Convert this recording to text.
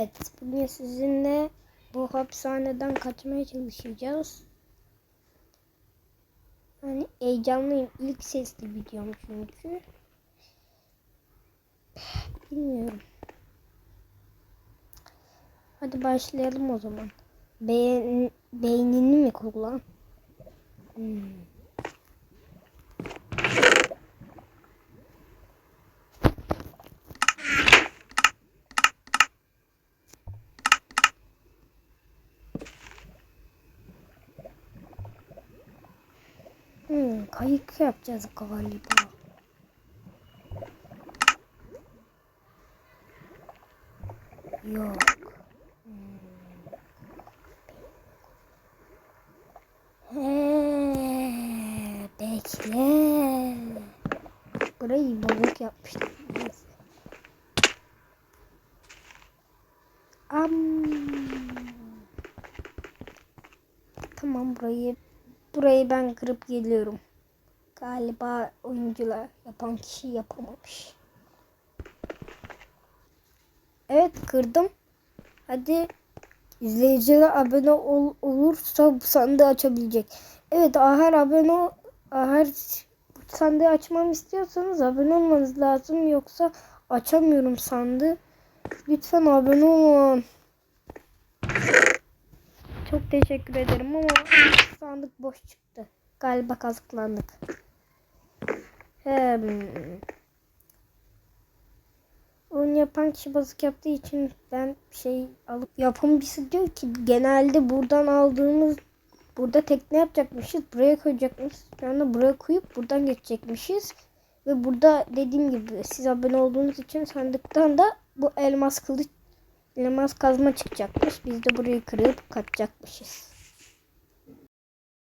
Evet, bugün sizinle bu hapishaneden kaçmaya çalışacağız. Hani heyecanlıyım. İlk sesli videom çünkü. Bilmiyorum. Hadi başlayalım o zaman. Beyin, beynini mi kullan? Hmm. Hmm, kayık yapacağız galiba. Yok. Hmm. He, bekle. Burayı balık. Neyse. Am. Tamam burayı burayı ben kırıp geliyorum. Galiba oyuncular yapan kişi yapamamış. Evet kırdım. Hadi izleyiciler abone ol, olursa bu sandığı açabilecek. Evet Ahar abone ol, Ahar sandığı açmamı istiyorsanız abone olmanız lazım. Yoksa açamıyorum sandığı. Lütfen abone olun. Çok teşekkür ederim ama sandık boş çıktı. Galiba kazıklandık. Hem. Onu yapan kişi bazık yaptığı için ben şey alıp yapımcısı diyor ki genelde buradan aldığımız burada tekne yapacakmışız. Buraya koyacakmışız. Sonra buraya koyup buradan geçecekmişiz. Ve burada dediğim gibi siz abone olduğunuz için sandıktan da bu elmas kılıç elmas kazma çıkacakmış. Biz de burayı kırıp kaçacakmışız.